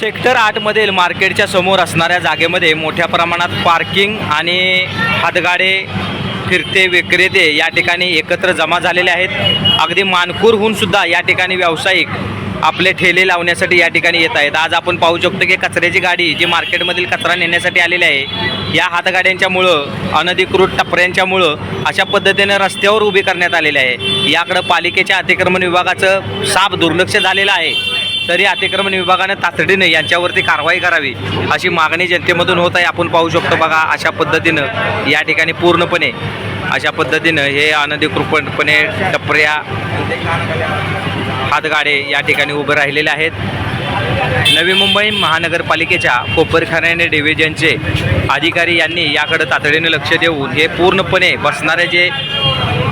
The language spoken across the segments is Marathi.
सेक्टर आठमधील मार्केटच्या समोर असणाऱ्या जागेमध्ये मोठ्या प्रमाणात पार्किंग आणि हातगाडे फिरते विक्रेते या ठिकाणी एकत्र जमा झालेले आहेत. अगदी मानकूरहून सुद्धा या ठिकाणी व्यावसायिक आपले ठेले लावण्यासाठी या ठिकाणी येत आहेत. आज आपण पाहू शकतो की कचऱ्याची गाडी जी मार्केटमधील कचरा नेण्यासाठी आलेली आहे या हातगाड्यांच्यामुळं अनधिकृत टपऱ्यांच्यामुळं अशा पद्धतीने रस्त्यावर उभी करण्यात आलेली आहे. याकडं पालिकेच्या अतिक्रमण विभागाचं साफ दुर्लक्ष झालेलं आहे. तरी अतिक्रमण विभागानं तातडीने यांच्यावरती कारवाई करावी अशी मागणी जनतेमधून होत आहे. आपण पाहू शकतो बघा अशा पद्धतीनं या ठिकाणी पूर्णपणे अशा पद्धतीनं हे अनधिकृतपणे टपऱ्या हातगाडे या ठिकाणी उभे राहिलेले आहेत. नवी मुंबई महानगरपालिकेच्या कोपरखाने डिव्हिजनचे अधिकारी यांनी याकडे तातडीने लक्ष देऊन हे पूर्णपणे बसणारे जे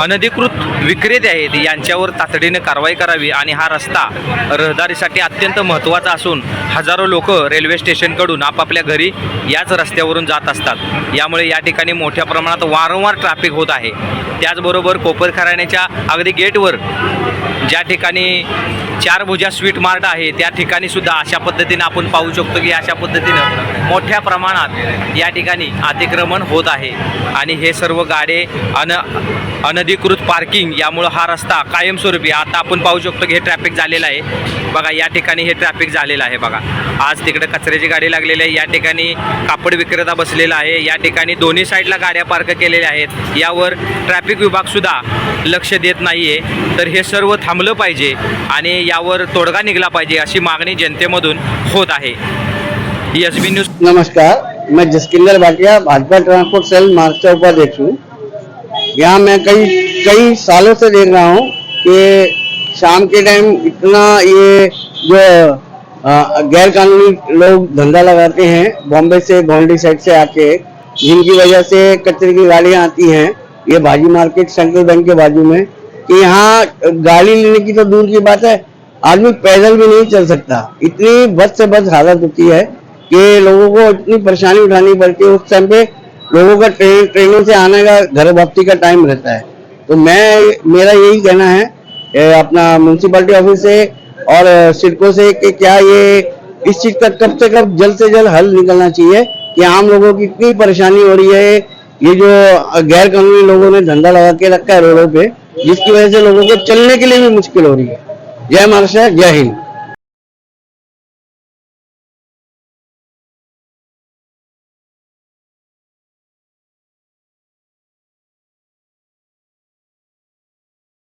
अनधिकृत विक्रेते आहेत. यांच्यावर तातडीने कारवाई करावी आणि हा रस्ता रहदारीसाठी अत्यंत महत्त्वाचा असून हजारो लोक रेल्वे स्टेशनकडून आपापल्या घरी याच रस्त्यावरून जात असतात. यामुळे या ठिकाणी मोठ्या प्रमाणात वारंवार ट्रॅफिक होत आहे. त्याचबरोबर कोपरखराण्याच्या अगदी गेटवर ज्या ठिकाणी चार भुजा स्वीट मार्ट आहे. त्या ठिकाणी सुद्धा अशा पद्धतीनं आपण पाहू शकतो की अशा पद्धतीनं मोठ्या प्रमाणात या ठिकाणी अतिक्रमण होत आहे. आणि हे सर्व गाडे अन अनधिकृत पार्किंग यामुळं हा रस्ता कायमस्वरूपी आता आपण पाहू शकतो की हे ट्रॅफिक झालेलं आहे. बघा या ठिकाणी हे ट्रॅफिक झालेलं आहे बघा. आज तिकडे कचऱ्याची गाडी लागलेली आहे. या ठिकाणी कापड विक्रेता बसलेला आहे. या ठिकाणी दोन्ही साईडला गाड्या पार्क केलेल्या आहेत. यावर ट्रॅफिक विभागसुद्धा लक्ष देत नाही आहे तर हे सर्व थांबलं पाहिजे आणि यावर तोडगा निघला पाहिजे अशी मागणी जनतेमधून होत आहे. एस बी न्यूज नमस्कार. मैं जसकिंदर भाटिया भाजपा ट्रांसपोर्ट सेल महाराष्ट्र उपाध्यक्ष हूँ। यहाँ मैं कई कई सालों से देख रहा हूँ कि शाम के टाइम इतना ये जो गैर कानूनी लोग धंधा लगाते हैं, बॉम्बे से गोंडी साइड से आके, जिनकी वजह से कचरे की गाड़ियाँ आती हैं, ये भाजी मार्केट, सेंट्रल बैंक के बाजू में, कि यहाँ गाड़ी लेने की तो दूर की बात है, आदमी पैदल भी नहीं चल सकता। इतनी बद से बद हालत होती है कि लोगों को इतनी परेशानी उठानी पड़ती है। उस टाइम पे लोगों का ट्रेन, ट्रेनों से आने का, घर वापसी का टाइम रहता है। तो मैं, मेरा यही कहना है अपना म्यूनसिपालिटी ऑफ़िस से और सिडको से कि क्या ये इस चीज़ का कब से कब जल्द से जल्द हल निकलना चाहिए कि आम लोगों की इतनी परेशानी हो रही है, ये जो गैर कानूनी लोगों ने धंधा लगा के रखा है रोडों पे, जिसकी वजह से लोगों को चलने के लिए भी मुश्किल हो रही है। जय महाराष्ट्र, जय हिंद।